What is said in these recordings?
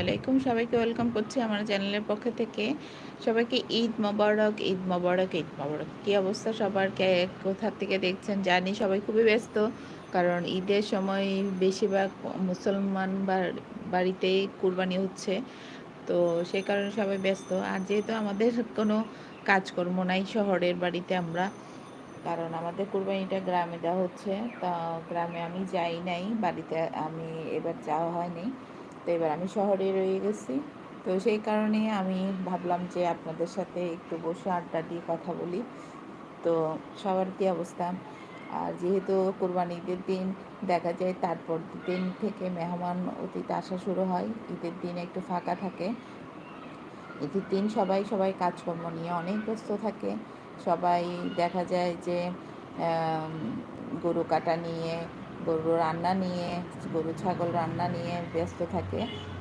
আলাইকুম। সবাইকে ওয়েলকাম করছি আমার চ্যানেলের পক্ষ থেকে। সবাইকে ঈদ মোবারক ঈদ মোবারক ঈদ মোবারক। কী অবস্থা সবার? কে, কোথা থেকে দেখছেন? জানি সবাই খুবই ব্যস্ত। কারণ ঈদের সময় বেশিরভাগ মুসলমান বাড়িতেই কুরবানি হচ্ছে। তো সেই কারণে সবাই ব্যস্ত। আর যেহেতু আমাদের কোনো কাজকর্ম নাই শহরের বাড়িতে আমরা, কারণ আমাদের কুরবানিটা গ্রামে দেওয়া হচ্ছে। তা গ্রামে আমি যাই নাই, বাড়িতে আমি এবার যাওয়া হয়নি। তো এবার আমি শহরে রয়ে গেছি। তো সেই কারণে আমি ভাবলাম যে আপনাদের সাথে একটু বসে আড্ডা দিয়ে কথা বলি। তো সবার কী অবস্থা? আর যেহেতু কোরবানি ঈদের দিন, দেখা যায় তারপর দিন থেকে মেহমান অতীত আসা শুরু হয়। ঈদের দিন একটু ফাঁকা থাকে। ঈদের দিন সবাই সবাই কাজকর্ম নিয়ে অনেক ব্যস্ত থাকে। সবাই দেখা যায় যে গরু কাটা নিয়ে গরু রান্না নিয়ে, গরু, ছাগল রান্না নিয়ে ব্যস্ত থাকে।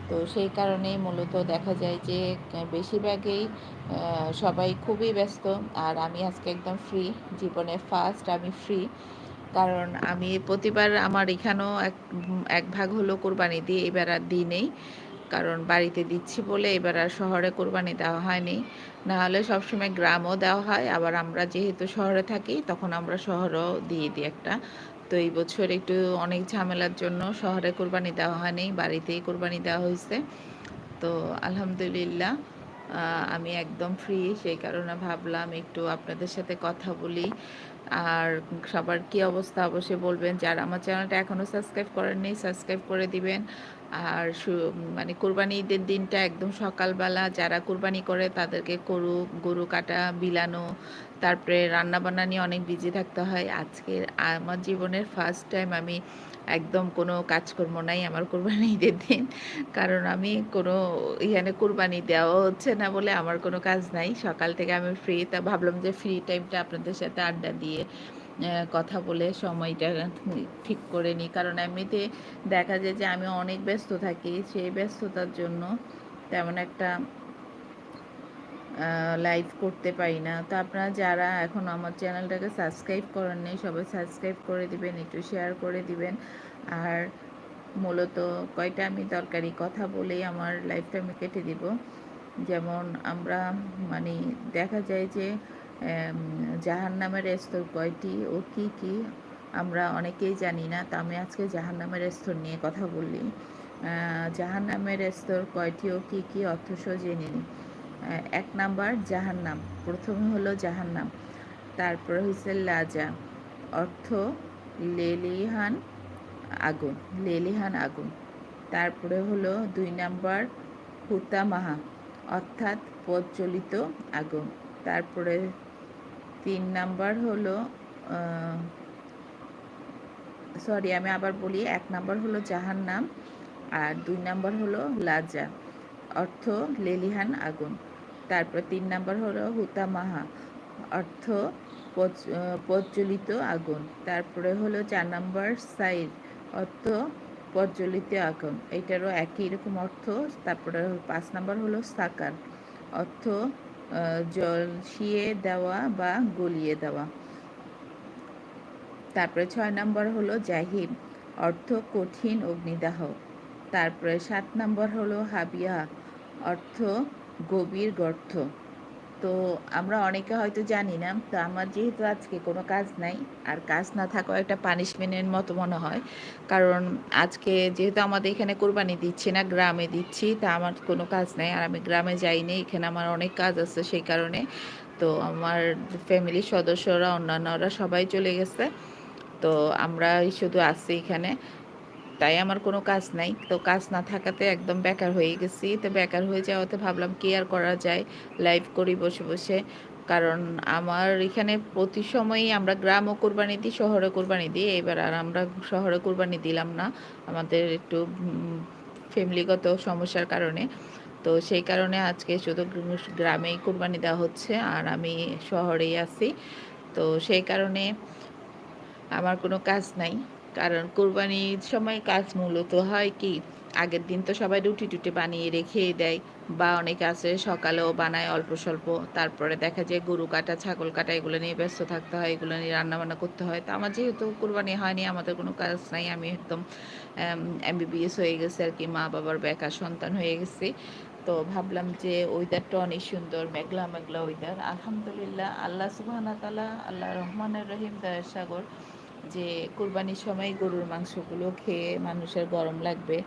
তো সেই কারণেই মূলত দেখা যায় যে, বেশিরভাগই সবাই খুবই ব্যস্ত। আর আমি আজকে একদম ফ্রি জীবনে ফার্স্ট আমি ফ্রি কারণ আমি প্রতিবার আমার এখানেও এক এক ভাগ হলো কোরবানি দিয়ে এবার আর দিই নেই। কারণ বাড়িতে দিচ্ছি বলে এবার আর শহরে কোরবানি দেওয়া হয়নি। না হলে সবসময় গ্রামও দেওয়া হয়। আবার আমরা যেহেতু শহরে থাকি, তখন আমরা শহরও দিয়ে দিই একটা। তো এই বছর একটু অনেক ঝামেলার জন্য শহরে কোরবানি দেওয়া হয়নি, বাড়িতেই কোরবানি দেওয়া হয়েছে। তো আলহামদুলিল্লাহ আমি একদম ফ্রি সেই কারণে ভাবলাম একটু আপনাদের সাথে কথা বলি। আর সবার কি অবস্থা? অবশ্যই বলবেন। যারা আমার চ্যানেলটা এখনও সাবস্ক্রাইব করেননি সাবস্ক্রাইব করে দিবেন। আর মানে কোরবানি ঈদের দিনটা একদম সকালবেলা যারা কোরবানি করে তাদেরকে গরু গরু কাটা, বিলানো, তারপরে রান্নাবান্না নিয়ে অনেক বিজি থাকতে হয়। আজকে আমার জীবনের ফার্স্ট টাইম আমি একদম কোনো কাজকর্ম নাই আমার কোরবানি ঈদের দিন। কারণ আমি কোনো এখানে কোরবানি দেওয়া হচ্ছে না বলে আমার কোনো কাজ নাই। সকাল থেকে আমি ফ্রি তা ভাবলাম যে ফ্রি টাইমটা আপনাদের সাথে আড্ডা দিয়ে কথা বলে সময়টা ঠিক করে নিই। কারণ এমনিতে দেখা যায় যে আমি অনেক ব্যস্ত থাকি, সেই ব্যস্ততার জন্য তেমন একটা লাইভ করতে পারি না। তো আপনারা যারা এখন আমার চ্যানেলটাকে সাবস্ক্রাইব করেন নেই, সবাই সাবস্ক্রাইব করে দিবেন, একটু শেয়ার করে দিবেন। আর মূলত কয়টা আমি দরকারি কথা বলেই আমার লাইফটা আমি কেটে দিব। যেমন আমরা মানে দেখা যায় যে জাহান নামের স্তর কয়টি ও কি কি? আমরা অনেকেই জানি না, তা আমি আজকে জাহান নামের স্তর নিয়ে কথা বললি। জাহান নামের স্তর কয়টি ও কী কী অর্থস জেনে নিই এক নাম্বার জাহান্নাম, প্রথমে হলো জাহান্নাম, তারপরে হয়েছে লাজা, অর্থ লেলিহান আগুন লেলিহান আগুন, তারপরে হলো দুই নাম্বার হুতামাহা, অর্থাৎ প্রজ্বলিত আগুন, তারপরে তিন নাম্বার হলো সরি, আমি আবার বলি, এক নাম্বার হলো জাহান্নাম আর দুই নাম্বার হলো লাজা, অর্থ লেলিহান আগুন। তারপর তিন নাম্বার হলো হুতামাহা, অর্থ প্রজ্বলিত আগুন। তারপরে হলো চার নাম্বার সাইড অর্থ প্রজ্বলিত আগুন। এটারও একই রকম অর্থ। তারপরে পাঁচ নাম্বার হলো সাকার, অর্থ শিয়ে দেওয়া বা গলিয়ে দেওয়া। তারপরে ছয় নম্বর হলো জাহিম, অর্থ কঠিন অগ্নিদাহ। তারপরে সাত নম্বর হলো হাবিয়া, অর্থ গভীর গর্ত। তো আমরা অনেকে হয়তো জানি না, তো আমার যেহেতু আজকে কোনো কাজ নাই, আর কাজ না থাকাও একটা পানিশমেন্টের মতো মনে হয়। কারণ আজকে যেহেতু আমাদের এখানে কোরবানি দিচ্ছি না, গ্রামে দিচ্ছি, তা আমার কোনো কাজ নাই, আর আমি গ্রামে যাইনি, এখানে আমার অনেক কাজ আছে সেই কারণে। তো আমার ফ্যামিলির সদস্যরা, অন্যান্যরা সবাই চলে গেছে। তো আমরা শুধু আছি এখানে। তাই আমার কোনো কাজ নাই। তো কাজ না থাকাতে একদম বেকার হয়ে গেছি। তো বেকার হয়ে যাওয়াতে ভাবলাম কি আর করা যায়? লাইভ করি বসে বসে। কারণ আমার এখানে প্রতি সময়ই আমরা গ্রামও কোরবানি দিই শহরে কোরবানি দিই। এবার আর আমরা শহরে কোরবানি দিলাম না। আমাদের একটু ফ্যামিলিগত সমস্যার কারণে। তো সেই কারণে আজকে শুধু গ্রামেই কোরবানি দেওয়া হচ্ছে। আর আমি শহরেই আছি। তো সেই কারণে আমার কোনো কাজ নাই। কারণ কোরবানির সময় কাজ মূলত হয় কি, আগের দিন তো সবাই রুটি টুটি বানিয়ে রেখেই দেয়, বা অনেকে আছে সকালেও বানায় অল্প স্বল্প, তারপরে দেখা যায় গরু কাটা, ছাগল কাটা, এগুলো নিয়ে ব্যস্ত থাকতে হয়, এগুলো নিয়ে রান্নাবান্না করতে হয়। তো আমার যেহেতু কোরবানি হয়নি, আমাদের কোনো কাজ নাই, আমি একদম এমবিবিএস হয়ে গেছে আর কি, মা বাবার বেকার সন্তান হয়ে গেছি। তো ভাবলাম যে ওয়েদারটা অনেক সুন্দর মেঘলা মেঘলা ওয়েদার আলহামদুলিল্লাহ, আল্লাহ সুবাহানা তালা আল্লাহ রহমানের রহিম, দয়ার সাগর। যে কোরবানির সময় গরুর মাংসগুলো খেয়ে মানুষের গরম লাগবে।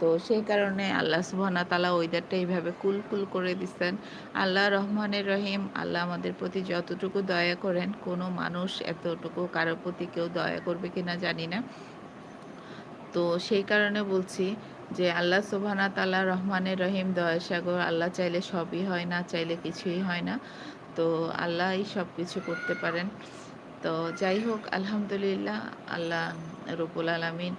তো সেই কারণে আল্লাহ সুবহানা তালা ওয়েদারটা এইভাবে কুল কুল করে দিচ্ছেন আল্লাহ রহমানের রহিম, আল্লাহ আমাদের প্রতি যতটুকু দয়া করেন, কোনো মানুষ এতটুকু কারোর প্রতি কেউ দয়া করবে কিনা জানি না। তো সেই কারণে বলছি যে আল্লাহ সুবহানা তালা রহমানের রহিম, দয়াসাগর, আল্লাহ চাইলে সবই হয় না, চাইলে কিছুই হয় না। তো আল্লাহই সব কিছু করতে পারেন। তো যাই হোক, আলহামদুলিল্লাহ, আল্লাহ রবুল আলমিন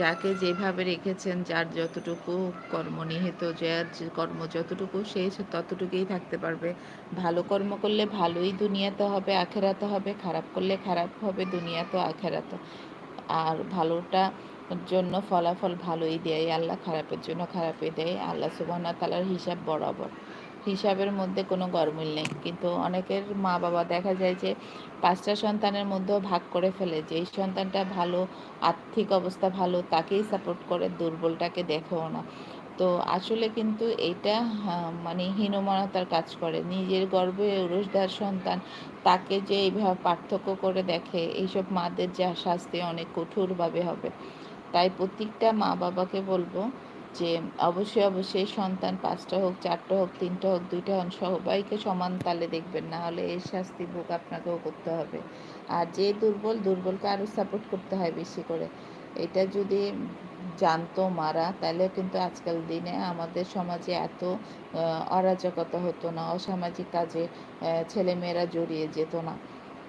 যাকে যেভাবে রেখেছেন, যার যতটুকু কর্ম নিহিত যার কর্ম যতটুকু সে ততটুকুই থাকতে পারবে। ভালো কর্ম করলে ভালোই দুনিয়াতে হবে, আখেরাতে হবে, খারাপ করলে খারাপ হবে দুনিয়াতে আখেরাতে। আর ভালোটা জন্য ফলাফল ভালোই দেয়, আল্লাহ খারাপের জন্য খারাপই দেয়, আল্লাহ সুবাহ তালার হিসাব বরাবর। হিসাবের মধ্যে কোনো গরমিল নেই। কিন্তু অনেকের মা বাবা দেখা যায় যে পাঁচটা সন্তানের মধ্যেও ভাগ করে ফেলে। যে এই সন্তানটা ভালো, আর্থিক অবস্থা ভালো, তাকেই সাপোর্ট করে, দুর্বলটাকে দেখেও না। তো আসলে কিন্তু এইটা মানে হীনমানতার কাজ করে। নিজের গর্বে উরসদার সন্তান, তাকে যে এইভাবে পার্থক্য করে দেখে, এইসব মাদের যা শাস্তি অনেক কঠোরভাবে হবে। তাই প্রত্যেকটা মা বাবাকে বলব যে অবশ্যই অবশ্যই সন্তান পাঁচটা হোক, চারটা হোক, তিনটা হোক, দুইটা হোক, সবাইকে সমান তালে দেখবেন। না হলে এর শাস্তি ভোগ আপনাকেও করতে হবে। আর যে দুর্বল, দুর্বলকে আরও সাপোর্ট করতে হয় বেশি করে। এটা যদি জানতো মারা, তাহলে কিন্তু আজকাল দিনে আমাদের সমাজে এত অরাজকতা হতো না, অসামাজিক কাজে ছেলেমেয়েরা জড়িয়ে যেত না।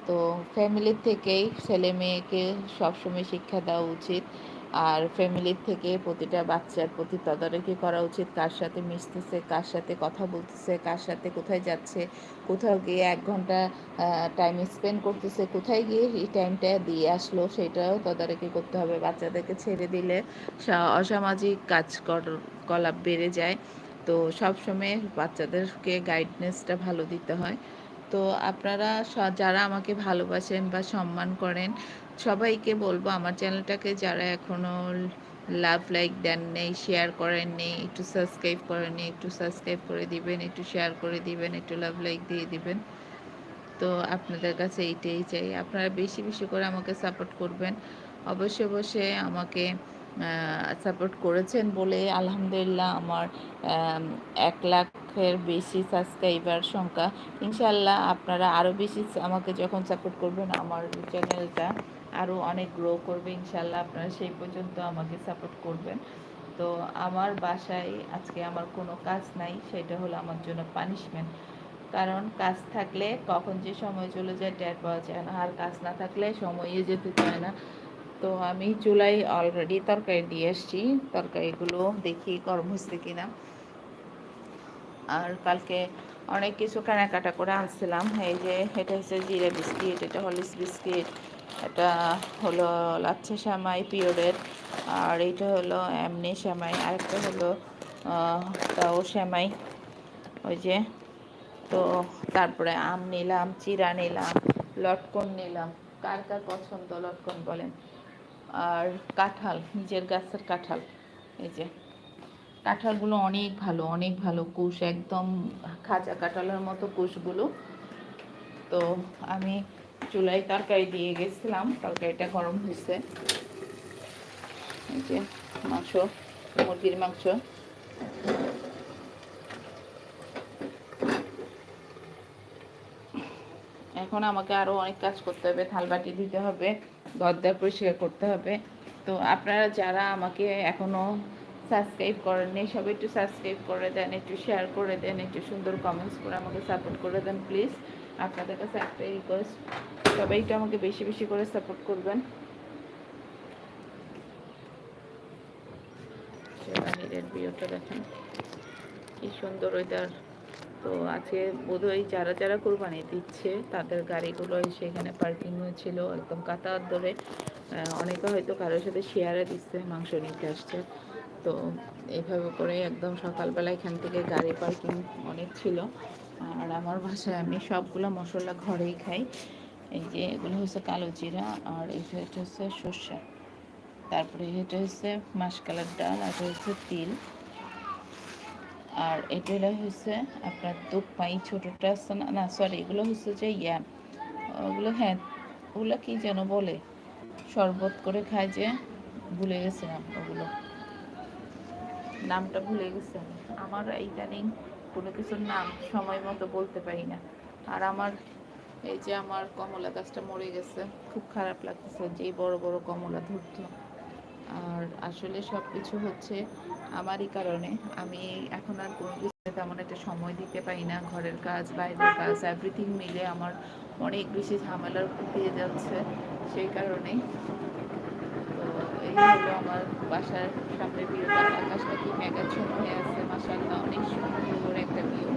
তো ফ্যামিলির থেকেই ছেলে মেয়েকে সবসময় শিক্ষা দেওয়া উচিত। আর ফ্যামিলির থেকে প্রতিটা বাচ্চার প্রতি তদারকি করা উচিত। কার সাথে মিশতেছে, কার সাথে কথা বলতেছে, কার সাথে কোথায় যাচ্ছে, কোথাও গিয়ে এক ঘণ্টা টাইম স্পেন্ড করতেছে, কোথায় গিয়ে এই টাইমটা দিয়ে আসলো, সেটাও তদারকি করতে হবে। বাচ্চাদেরকে ছেড়ে দিলে অসামাজিক কাজ কলাপ বেড়ে যায়। তো সবসময় বাচ্চাদেরকে গাইডনেসটা ভালো দিতে হয়। তো আপনারা যারা আমাকে ভালোবাসেন বা সম্মান করেন সবাইকে বলব আমার চ্যানেলটাকে যারা এখনও লাভ, লাইক দেন নেই, শেয়ার করেন নেই, একটু সাবস্ক্রাইব করেন নেই, একটু সাবস্ক্রাইব করে দিবেন, একটু শেয়ার করে দিবেন, একটু লাভ, লাইক দিয়ে দিবেন। তো আপনাদের কাছে এইটাই চাই। আপনারা বেশি বেশি করে আমাকে সাপোর্ট করবেন। অবশ্যই অবশ্যই আমাকে সাপোর্ট করেছেন বলে আলহামদুলিল্লাহ আমার এক লাখের বেশি সাবস্ক্রাইবার সংখ্যা। ইনশাল্লাহ আপনারা আরও বেশি আমাকে যখন সাপোর্ট করবেন আমার চ্যানেলটা। আরও অনেক গ্রো করবে, ইনশাল্লাহ আপনারা সেই পর্যন্ত আমাকে সাপোর্ট করবেন। তো আমার বাসায় আজকে আমার কোনো কাজ নাই, সেটা হলো আমার জন্য পানিশমেন্ট কারণ কাজ থাকলে কখন যে সময় চলে যায় ট্যাট পাওয়া যায় না, আর কাজ না থাকলে সময়ই যেতে চায় না। তো আমি চুলাই অলরেডি তরকারি দিয়ে এসছি, তরকারিগুলো দেখি গরম হচ্ছে কিনা। আর কালকে অনেক কিছু কেনাকাটা করে আনছিলাম, এই যে এটা হচ্ছে জিরা বিস্কিট, এটা হলিস বিস্কিট এটা হলো লাচ্ছা শ্যামাই পিওরের, আর এইটা হলো এমনি শ্যামাই আরেকটা হলো তাও শ্যামাই। ওই যে, তো তারপরে আম নিলাম, চিরা নিলাম, লটকন নিলাম। কার কার পছন্দ লটকন বলেন? আর কাঁঠাল, নিজের গাছের কাঁঠাল। এই যে, কাঁঠালগুলো অনেক ভালো অনেক ভালো কুশ, একদম খাঁচা কাঁঠালের মতো কুশগুলো। তো আমি চুলায় তরকারি দিয়ে গেছিলাম, তরকারিটা গরম হয়েছে। এই যে মাংস, মুরগির মাংস। এখন আমাকে আরও অনেক কাজ করতে হবে, থাল বাটি দিতে হবে দরদার পরিষ্কার করতে হবে। তো আপনারা যারা আমাকে এখনও সাবস্ক্রাইব করেননি, সবাই একটু সাবস্ক্রাইব করে দেন, একটু শেয়ার করে দেন, একটু সুন্দর কমেন্টস করে আমাকে সাপোর্ট করে দেন প্লিজ আপনাদের কাছে একটাই রিকোয়েস্ট সবাই একটু আমাকে বেশি বেশি করে সাপোর্ট করবেন। বাহিরের দেখেন, কি সুন্দর ওইটার। তো আজকে বোধহয় যারা যারা কোরবানি দিচ্ছে, তাদের গাড়িগুলো সেখানে পার্কিং হয়েছিল একদম কাতার ধরে। অনেকে হয়তো কারোর সাথে শেয়ারে দিচ্ছে, মাংস নিতে আসছে। তো এইভাবে করে একদম সকালবেলা এখান থেকে গাড়ি পার্কিং অনেক ছিল। আর আমার বাসায় আমি সবগুলো মশলা ঘরেই খাই। এই যে এগুলো হচ্ছে কালো জিরা আর এটা হচ্ছে সর্ষে। তারপরে এটা হচ্ছে মাসকালার ডাল আর এটা হচ্ছে তিল। আর এটা হচ্ছে আপনার দুপ পাই ছোটোটা আছে না না সরি এগুলো হচ্ছে যে ইয়া, ওগুলো হ্যাঁ ওগুলো কি যেন বলে? শরবত করে খায় যে, ভুলে গেছিলাম ওগুলো। নামটা ভুলে গেছি আমি। আমার ইদানিং কোনো কিছুর নাম, সময় মতো বলতে পারি না। আর আমার এই যে আমার কমলা গাছটা মরে গেছে, খুব খারাপ লাগতেছে যে বড় বড় কমলা ধরতো। আর আসলে সব কিছু হচ্ছে আমারই কারণে। আমি এখন আর কোনো কিছু তেমন একটা সময় দিতে পারি না। ঘরের কাজ, বাইরের কাজ এভরিথিং মিলে আমার অনেক বেশি ঝামেলার দিয়ে যাচ্ছে। সেই কারণেই হলো আমার বাসার সামনে ভিউটা আকাশটা কি মেঘাচ্ছন্ন হয়ে আছে মাসাল্লাহ অনেক সুন্দর একটা ভিউ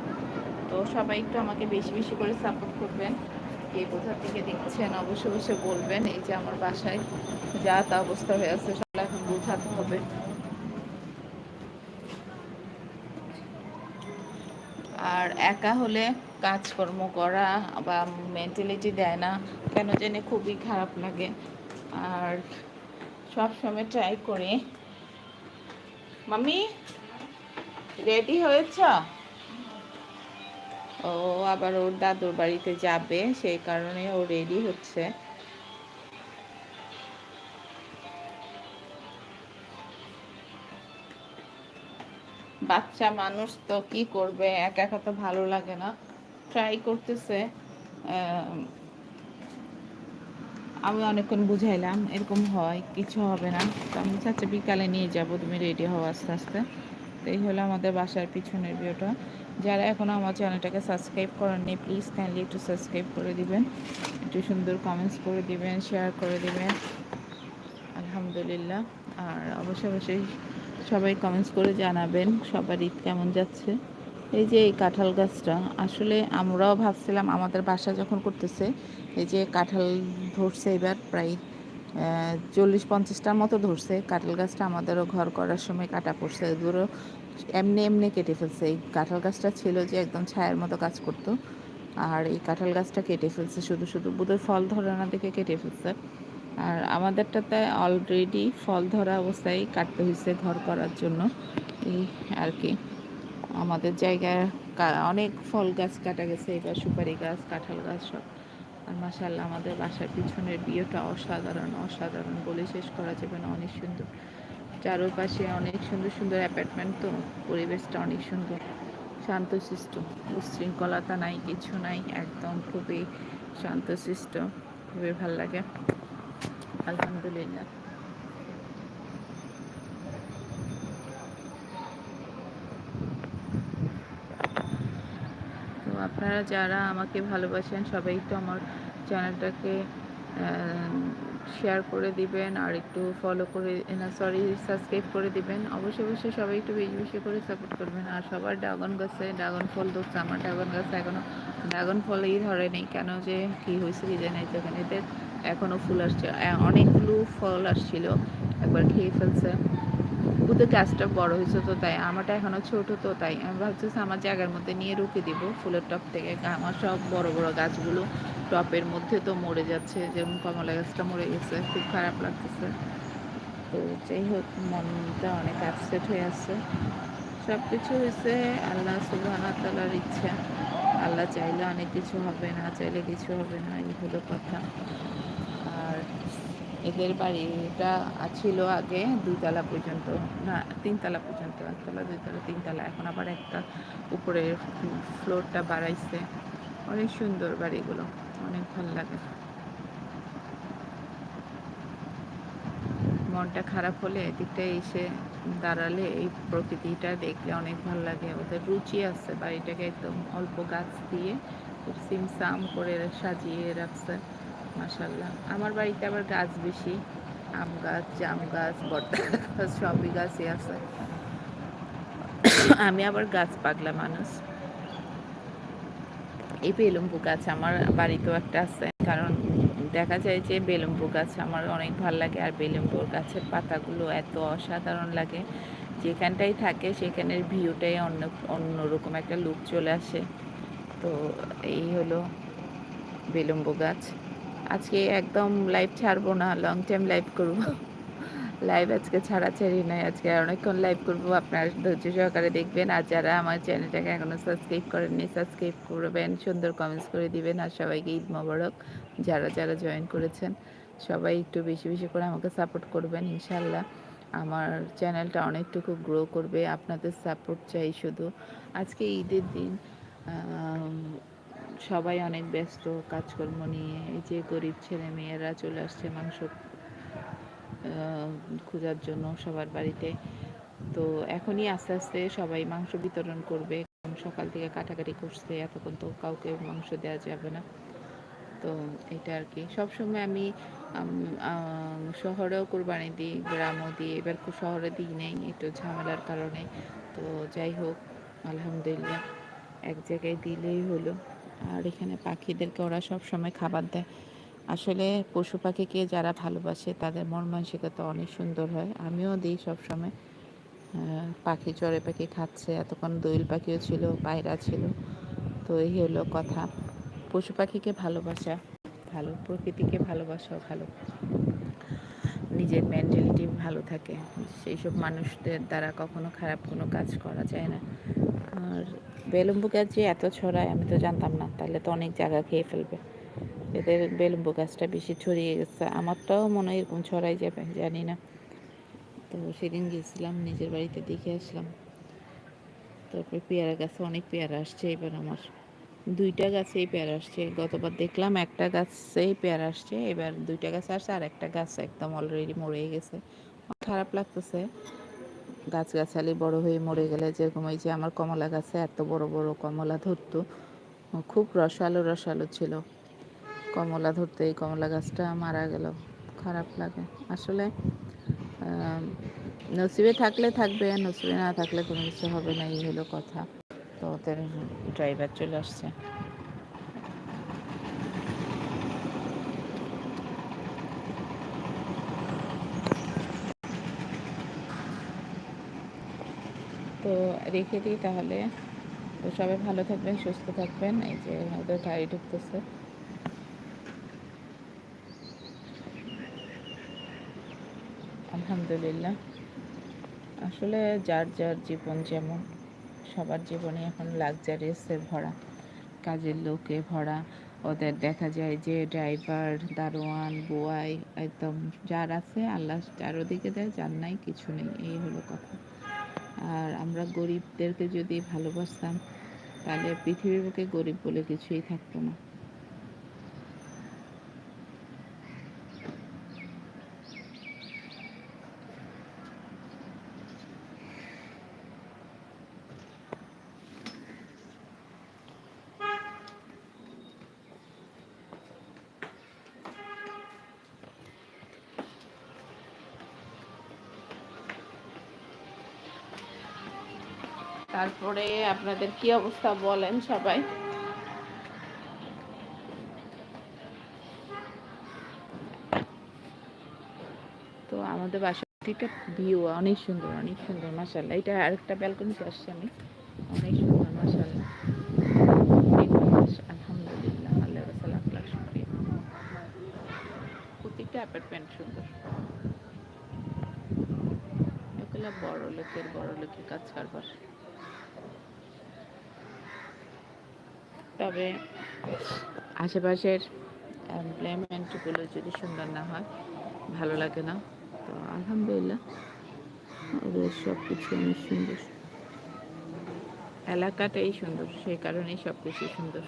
তো সবাই একটু আমাকে বেশি বেশি করে সাপোর্ট করবেন কে কোথা থেকে দেখছেন অবশ্যই অবশ্যই বলবেন এই যে আমার বাসায় যা তা অবস্থা হয়ে আছে সবাই এখন বোঝাতে হবে আর একা হলে কাজকর্ম করা বা মেন্টালিটি দেয় না, কেন জানি খুবই খারাপ লাগে। আর সব সময় ট্রাই করি। মামি রেডি হয়েছ? ও, আবার ওর দাদুর বাড়িতে যাবে, সেই কারণে ও রেডি হচ্ছে। বাচ্চা মানুষ তো কি করবে? একা একা তো ভালো লাগে না। ট্রাই করতেছে আমি অনেকক্ষণ বুঝাইলাম, এরকম হয়, কিছু হবে না। তো আমি চাচ্ছি বিকালে নিয়ে যাব, তুমি রেডি হও আস্তে আস্তে। তো এই হলো আমাদের বাসার পিছনের ভিউটা। যারা এখনও আমার চ্যানেলটাকে সাবস্ক্রাইব করেননি প্লিজ কাইন্ডলি একটু সাবস্ক্রাইব করে দিবেন। একটু সুন্দর কমেন্টস করে দিবেন শেয়ার করে দিবেন। আলহামদুলিল্লাহ। আর অবশ্যই অবশ্যই সবাই কমেন্টস করে জানাবেন, সবার ঈদ কেমন যাচ্ছে। এই যে এই কাঁঠাল গাছটা, আসলে আমরাও ভাবছিলাম আমাদের বাসা যখন করতেছে, এই যে কাঁঠাল ধরছে এবার প্রায় চল্লিশ পঞ্চাশটার মতো ধরছে। কাঁঠাল গাছটা আমাদেরও ঘর করার সময় কাটা পড়ছে। এগুলো এমনি এমনি কেটে ফেলছে। এই কাঁঠাল গাছটা ছিল যে একদম ছায়ার মতো কাজ করতো। আর এই কাঁঠাল গাছটা কেটে ফেলছে, শুধু শুধু বোধহয় ফল ধরে না দেখে কেটে ফেলছে। আর আমাদেরটাতে অলরেডি ফল ধরা অবস্থায় কাটতে হয়েছে ঘর করার জন্য। এই আর কি। আমাদের জায়গায় অনেক ফল গাছ কাটা গেছে এবার সুপারি গাছ, কাঁঠাল গাছ সব। আর মাসাল্লাহ আমাদের বাসার পিছনের বিয়েটা অসাধারণ অসাধারণ বলে শেষ করা যাবে না, অনেক সুন্দর। চারোপাশে অনেক সুন্দর সুন্দর অ্যাপার্টমেন্ট, তো পরিবেশটা অনেক সুন্দর। শান্তশিষ্ট, উশৃঙ্খলতা নাই, কিছু নাই, একদম খুবই শান্তশিষ্ট, খুবই ভালো লাগে। আলহামদুলিল্লাহ তো আপনারা যারা আমাকে ভালোবাসেন, সবাই তো আমার চ্যানেলটাকে শেয়ার করে দিবেন আর একটু ফলো করে, না সরি সাবস্ক্রাইব করে দিবেন। অবশ্যই অবশ্যই সবাই একটু বেশি বেশি করে সাপোর্ট করবেন। আর সবার ড্রাগন গাছে ড্রাগন ফল ধরছে, আমার ড্রাগন গাছে এখনও ড্রাগন ফলই ধরে নেই। কেন যে, কী হয়েছে কি জানি এদের এখনও ফুল আসছে। অনেকগুলো ফল আসছিল, একবার খেয়ে ফেলছে। ওদের গাছটা বড় হয়েছে তো তাই আমারটা এখনও ছোট তো তাই আমি ভাবছি আমার জায়গার মধ্যে নিয়ে রুখে দিব ফুলের টপ থেকে। আমার সব বড় বড় গাছগুলো টপের মধ্যে তো মরে যাচ্ছে, যেমন কমলা গাছটা মরে গেছে, খুব খারাপ লাগতেছে। তো যাই হোক, মনটা অনেক আপসেট হয়ে আছে। সব কিছু হয়েছে, আল্লাহ সুবাহ তালার ইচ্ছা। আল্লাহ চাইলে অনেক কিছু হবে, না চাইলে কিছু হবে না, এই হলো কথা। এদের বাড়িটা ছিল আগে দুইতলা পর্যন্ত, না, তিনতলা পর্যন্ত, একতলা, দুইতলা, তিনতলা। এখন আবার একটা উপরের ফ্লোরটা বাড়াইছে। অনেক সুন্দর বাড়িগুলো, অনেক ভালো লাগে। মনটা খারাপ হলে এদিকটা এসে দাঁড়ালে এই প্রকৃতিটা দেখলে অনেক ভালো লাগে। ওদের রুচি আছে বাড়িটাকে একদম অল্প গাছ দিয়ে খুব সিমসাম করে সাজিয়ে রাখছে। মাসাল্লাহ আমার বাড়িতে আবার গাছ বেশি। আম গাছ, জাম গাছ বট্টা গাছ, সবই গাছই আছে। আমি আবার গাছ পাগলা মানুষ। এই পেলম্বু গাছ আমার বাড়িতেও একটা আছে। কারণ দেখা যায় যে বেলুম্বু গাছ আমার অনেক ভালো লাগে। আর বেলুম্বুর গাছের পাতাগুলো এত অসাধারণ লাগে। যেখানটাই থাকে সেখানের ভিউটাই অন্য, অন্যরকম একটা লুক চলে আসে। তো এই হলো বেলুম্বু গাছ। আজকে একদম লাইভ ছাড়বো না লং টাইম লাইভ করব। লাইভ আজকে ছাড়াছাড়ি নয় আজকে অনেকক্ষণ লাইভ করব। আপনার ধৈর্য সহকারে দেখবেন, আর যারা আমার চ্যানেলটাকে এখনও সাবস্ক্রাইব করেননি সাবস্ক্রাইব করবেন, সুন্দর কমেন্টস করে দিবেন, আর সবাইকে ঈদ মোবারক। যারা যারা জয়েন করেছেন, সবাই একটু বেশি বেশি করে আমাকে সাপোর্ট করবেন ইনশাল্লাহ আমার চ্যানেলটা অনেকটুকু গ্রো করবে, আপনাদের সাপোর্ট চাই শুধু। আজকে ঈদের দিন সবাই অনেক ব্যস্ত, কাজকর্ম নিয়ে, এই যে গরিব ছেলে মেয়েরা চলে আসছে মাংস খোঁজার জন্য সবার বাড়িতে। তো এখনই আস্তে আস্তে সবাই মাংস বিতরণ করবে। সকাল থেকে কাটাকাটি করছে, এতক্ষণ তো কাউকে মাংস দেওয়া যাবে না। তো এটা আর কি। সবসময় আমি শহরেও কোরবানি দিই, গ্রামও দিই। এবার শহরে দিই নেই, একটু ঝামেলার কারণে। তো যাই হোক, আলহামদুলিল্লাহ। এক জায়গায় দিলেই হলো। আর এখানে পাখিদেরকে ওরা সব সময় খাবার দেয়। আসলে পশু পাখিকে যারা ভালোবাসে, তাদের মন মানসিকতা অনেক সুন্দর হয়। আমিও দিই সবসময় পাখি চড়ে পাখি খাচ্ছে, এতক্ষণ দোয়েল পাখিও ছিল, পায়রা ছিল। তো এই হলো কথা। পশু পাখিকে ভালোবাসা, ভালো প্রকৃতিকে ভালোবাসা, ভালো নিজের মেন্টালিটি ভালো থাকে। সেই সব মানুষদের দ্বারা কখনো খারাপ কোনো কাজ করা যায় না। আর বেলুম্বু গাছ যে এত ছড়ায়, আমি তো জানতাম না। তাহলে তো অনেক জায়গা খেয়ে ফেলবে। এদের বেলুম্বু গাছটা বেশি ছড়িয়ে গেছে। আমারটাও মনে হয় এরকম ছড়াই যাবে, জানি না। তো সেদিন গেছিলাম, নিজের বাড়িতে দেখে আসলাম। তারপরে পেয়ারা গাছে অনেক পেয়ারা আসছে এবার আমার। দুইটা গাছেই পেয়ারা আসছে। গতবার দেখলাম একটা গাছেই পেয়ারা আসছে, এবার দুইটা গাছ আসছে আর একটা গাছ একদম অলরেডি মরে গেছে। খারাপ লাগতেছে। গাছগাছালি বড় হয়ে মরে গেলে যেরকম ওই যে আমার কমলা গাছে এত বড় বড় কমলা ধরতো, খুব রসালো রসালো ছিল। কমলা ধরতে এই কমলা গাছটা মারা গেল। খারাপ লাগে। আসলে নসিবে থাকলে থাকবে, নসিবে না থাকলে কোনো কিছু হবে না, এই হলো কথা। তো ওদের ড্রাইভার চলে আসছে। তো রেখে দিই তাহলে। তো সবাই ভালো থাকবেন, সুস্থ থাকবেন। এই যে ওদের গাড়ি ঢুকতেছে। আলহামদুলিল্লাহ। আসলে যার যার জীবন যেমন, সবার জীবনে এখন লাক্সারিয়াসে ভরা। কাজের লোকে ভরা। ওদের দেখা যায় যে ড্রাইভার দারোয়ান, বোয়াই, একদম যার আছে, আল্লাহ চারোদিকে দেয়, যার নাই, কিছু নেই। এই হলো কথা। আর আমরা গরিবদেরকে যদি ভালোবাসতাম তাহলে পৃথিবীর বুকে গরিব বলে কিছুই থাকতো না। তারপরে আপনাদের কি অবস্থা বলেন সবাই। তো আমাদের বাসাটিটা ভিউ অনেক সুন্দর অনেক সুন্দর মাসাল্লাহ এটা আরেকটা ব্যালকনিতে আসছি আমি। অনেক সুন্দর মাসাল্লাহ আলহামদুলিল্লাহ, আল্লাহ শুক্রিয়া। প্রত্যেকটা অ্যাপার্টমেন্ট সুন্দর। এগুলো বড় লোকের বড় লোকের কাজ কারবার। তবে আশেপাশের এমপ্লয়মেন্টগুলো যদি সুন্দর না হয়, ভালো লাগে না। তো আলহামদুলিল্লাহ ওদের সব কিছু অনেক সুন্দর। এলাকাটাই সুন্দর, সেই কারণেই সব কিছু সুন্দর।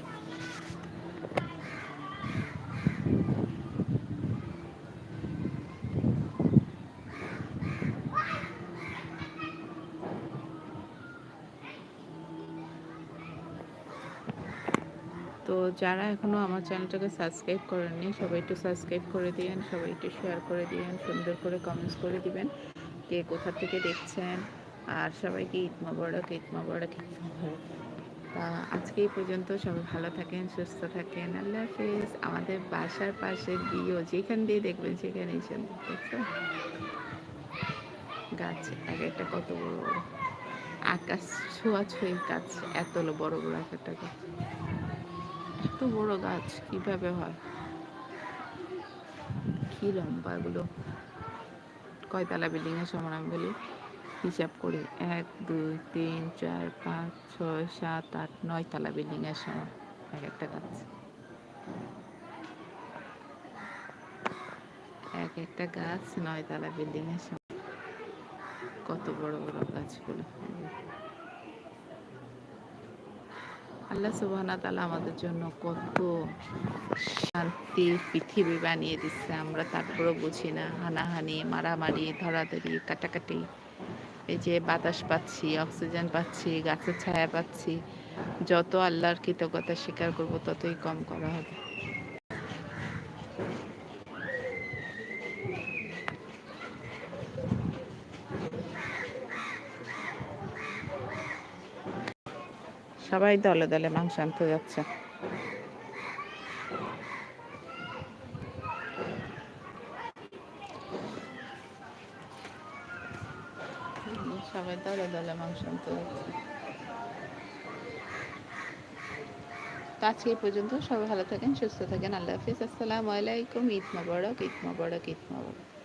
যারা এখনও আমার চ্যানেলটাকে সাবস্ক্রাইব করেননি, সবাই একটু সাবস্ক্রাইব করে দিবেন সবাই একটু শেয়ার করে দিবেন সুন্দর করে কমেন্টস করে দিবেন কে কোথা থেকে দেখছেন আর সবাইকে ঈদ মোবারক ঈদ মোবারক তা আজকে এই পর্যন্ত সবাই ভালো থাকেন, সুস্থ থাকেন, আল্লাহ হাফিজ। আমাদের বাসার পাশে দিও যেখান দিয়ে দেখবেন সেখানেই শুনবেন দেখছ? গাছ এক একটা কত বড় বড় আকাশ ছোঁয়া ছুঁই গাছ, এত বড় বড় এক একটা গাছ এত বড় গাছ, কীভাবে হয়? কি লম্বা এগুলো? কয়তলা বিল্ডিং এর সমান আমি বলি? হিসাব করি, এক, দুই, তিন, চার, পাঁচ, ছয়, সাত, আট, নয় তলা বিল্ডিং এর সমান এক একটা গাছ। এক একটা গাছ, নয় তলা বিল্ডিং এর সমান কত বড় বড় গাছগুলো। আল্লাহ সুবহানা তালা আমাদের জন্য কত শান্তি পৃথিবী বানিয়ে দিচ্ছে। আমরা তারপরেও বুঝি না, হানাহানি, মারামারি, ধরাধরি, কাটাকাটি। এই যে বাতাস পাচ্ছি, অক্সিজেন পাচ্ছি, গাছের ছায়া পাচ্ছি, যত আল্লাহর কৃতজ্ঞতা স্বীকার করব ততই কম করা হবে। সবাই দলে দলে মাংস আনতে যাচ্ছে। সবাই মাংস আনতে যাচ্ছে। আজকে পর্যন্ত সবাই ভালো থাকেন, সুস্থ থাকেন, আল্লাহ হাফিজ। আসসালামু আলাইকুম, ঈদ মোবারক ঈদ মোবারক ঈদ মোবারক।